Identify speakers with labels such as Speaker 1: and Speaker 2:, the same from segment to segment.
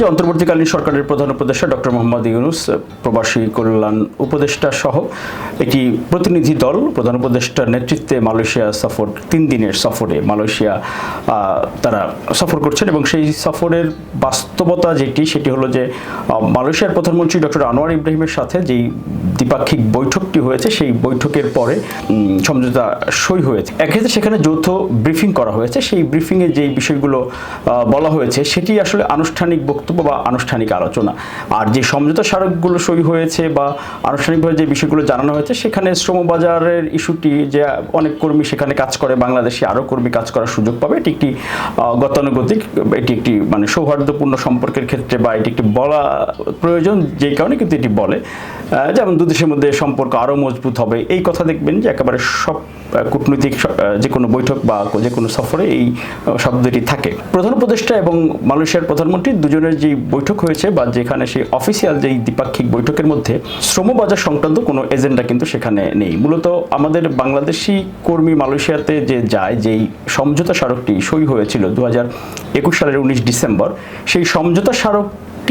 Speaker 1: যে অন্তর্বর্তীকালীন সরকারের প্রধান উপদেষ্টা ডক্টর মোহাম্মদ ইউনুস প্রবাসী কল্যাণ উপদেষ্টা সহ একটি প্রতিনিধি দল, প্রধান উপদেষ্টার নেতৃত্বে মালয়েশিয়া সফর, তিন দিনের সফরে মালয়েশিয়া তারা সফর করছেন এবং সেই সফরের বাস্তবতা যেটি, সেটি হলো যে মালয়েশিয়ার প্রধানমন্ত্রী ডক্টর আনোয়ার ইব্রাহিমের সাথে যেই দ্বিপাক্ষিক বৈঠকটি হয়েছে, সেই বৈঠকের পরে সমঝোতা সই হয়েছে। এক্ষেত্রে সেখানে যৌথ ব্রিফিং করা হয়েছে। সেই ব্রিফিংয়ে যেই বিষয়গুলো বলা হয়েছে, সেটি আসলে আনুষ্ঠানিক বক্তব্য বা আনুষ্ঠানিক আলোচনা। আর যে সমঝোতা স্মারকগুলো সই হয়েছে বা আনুষ্ঠানিকভাবে যে বিষয়গুলো জানানো হয়েছে, সেখানে শ্রমবাজারের ইস্যুটি যে অনেক কর্মী সেখানে কাজ করে, বাংলাদেশে আরও কর্মী কাজ করার সুযোগ পাবে, এটি একটি গতানুগতিক, এটি একটি মানে সৌহার্দ্যপূর্ণ সম্পর্কের ক্ষেত্রে বা এটি একটি বলা প্রয়োজন যেই কারণে কিন্তু এটি বলে। যেমন দু দেশের মধ্যে সম্পর্ক আরও মজবুত হবে, এই কথা দেখবেন যে একেবারে সব কূটনৈতিক যে কোনো বৈঠক বা যে কোনো সফরে এই শব্দটি থাকে। প্রধান উপদেষ্টা এবং মালয়েশিয়ার প্রধানমন্ত্রী দুজনের যে বৈঠক হয়েছে বা যেখানে সেই অফিসিয়াল যেই দ্বিপাক্ষিক বৈঠকের মধ্যে শ্রমবাজার সংক্রান্ত কোনো এজেন্ডা কিন্তু সেখানে নেই। মূলত আমাদের বাংলাদেশি কর্মী মালয়েশিয়াতে যে যায়, যেই সমঝোতা স্মারকটি সই হয়েছিল দু একুশ সালের উনিশ ডিসেম্বর, সেই সমঝোতা স্মারক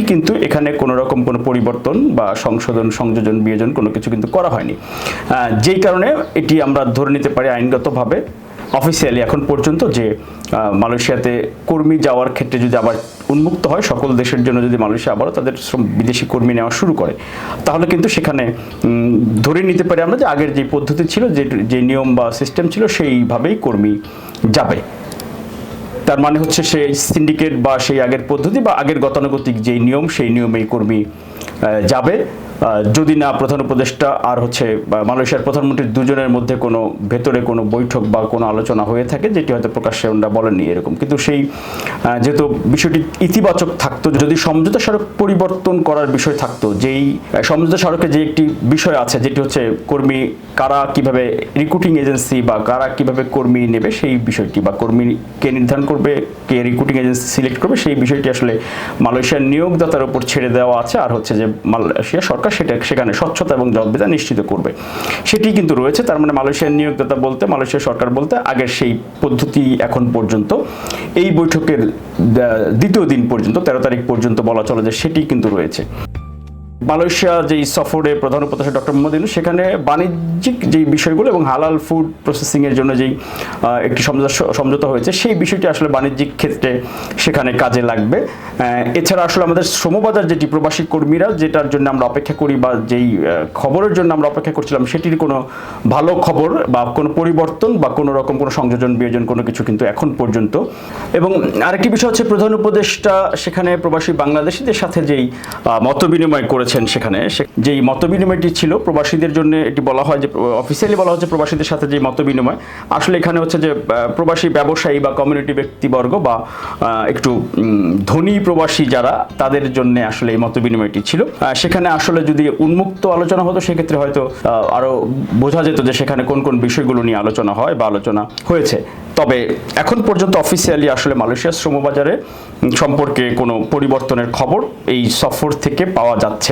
Speaker 1: কিন্তু এখানে কোনো রকম কোনো পরিবর্তন বা সংশোধন, সংযোজন, বিয়োজন কোনো কিছু কিন্তু করা হয়নি। যেই কারণে এটি আমরা ধরে নিতে পারি আইনগতভাবে অফিসিয়ালি এখন পর্যন্ত যে মালয়েশিয়াতে কর্মী যাওয়ার ক্ষেত্রে যদি আবার উন্মুক্ত হয়, সকল দেশের জন্য যদি মালয়েশিয়া আবারও তাদের বিদেশি কর্মী নেওয়া শুরু করে, তাহলে কিন্তু সেখানে ধরে নিতে পারি আমরা যে আগের যে পদ্ধতি ছিল, যে যে নিয়ম বা সিস্টেম ছিল, সেইভাবেই কর্মী যাবে। তার মানে হচ্ছে সেই সিন্ডিকেট বা সেই আগের পদ্ধতি বা আগের গতানুগতিক যেই নিয়ম, সেই নিয়মেই কর্মী যাবে। যদি না প্রধান উপদেষ্টা, আর হচ্ছে মালয়েশিয়ার প্রধানমন্ত্রী দুজনের মধ্যে কোনো ভেতরে কোনো বৈঠক বা কোনো আলোচনা হয়ে থাকে, যেটি হয়তো প্রকাশ্যে ওনারা বলেননি এরকম। কিন্তু সেই যেহেতু বিষয়টি ইতিবাচক থাকতো, যদি সমঝোতা স্মারক পরিবর্তন করার বিষয় থাকতো, যেই সমঝোতা স্মারকে যে একটি বিষয় আছে, যেটি হচ্ছে কর্মী কারা কীভাবে রিক্রুটিং এজেন্সি বা কারা কীভাবে কর্মী নেবে, সেই বিষয়টি বা কর্মীকে নির্ধারণ করবে, কে রিক্রুটিং এজেন্সি সিলেক্ট করবে, সেই বিষয়টি আসলে মালয়েশিয়ার নিয়োগদাতার উপর ছেড়ে দেওয়া আছে। আর হচ্ছে যে মালয়েশিয়া সরকার সেটা সেখানে স্বচ্ছতা এবং জবাবদিহিতা নিশ্চিত করবে। সেটি কিন্তু রয়েছে, তার মানে মালয়েশিয়ার নিয়োগদাতা বলতে, মালয়েশিয়া সরকার বলতে, আগের সেই পদ্ধতি এখন পর্যন্ত, এই বৈঠকের দ্বিতীয় দিন পর্যন্ত, তেরো তারিখ পর্যন্ত বলা চলে যে সেটি কিন্তু রয়েছে। মালয়েশিয়া যেই সফরে প্রধান উপদেষ্টা ডক্টর মোহাম্মদ ইউনূস, সেখানে বাণিজ্যিক যেই বিষয়গুলো এবং হালাল ফুড প্রসেসিংয়ের জন্য যেই একটি সমঝোতা হয়েছে, সেই বিষয়টি আসলে বাণিজ্যিক ক্ষেত্রে সেখানে কাজে লাগবে। এছাড়া আসলে আমাদের শ্রমবাজার যেটি প্রবাসী কর্মীরা, যেটার জন্য আমরা অপেক্ষা করি বা যেই খবরের জন্য আমরা অপেক্ষা করছিলাম, সেটির কোনো ভালো খবর বা কোনো পরিবর্তন বা কোনো রকম কোনো সংযোজন বিয়োজন কোনো কিছু কিন্তু এখন পর্যন্ত। এবং আরেকটি বিষয় হচ্ছে প্রধান উপদেষ্টা সেখানে প্রবাসী বাংলাদেশিদের সাথে যেই মত বিনিময় করেছেন সেখানে যেই মত বিনিময়টি ছিল প্রবাসীদের জন্য এটি বলা হয় যে অফিসিয়ালি বলা হচ্ছে প্রবাসীদের সাথে যে মত বিনিময় আসলে এখানে হচ্ছে যে প্রবাসী ব্যবসায়ী বা কমিউনিটি ব্যক্তিবর্গ বা একটু ধনী প্রবাসী যারা তাদের জন্য আসলে এই মত বিনিময়টি ছিল সেখানে আসলে যদি উন্মুক্ত আলোচনা হতো সেক্ষেত্রে হয়তো আহ, আরও বোঝা যেত যে সেখানে কোন কোন বিষয়গুলো নিয়ে আলোচনা হয় বা আলোচনা হয়েছে। তবে এখন পর্যন্ত অফিসিয়ালি আসলে মালয়েশিয়ার শ্রমবাজারে সম্পর্কে কোনো পরিবর্তনের খবর এই সফর থেকে পাওয়া যাচ্ছে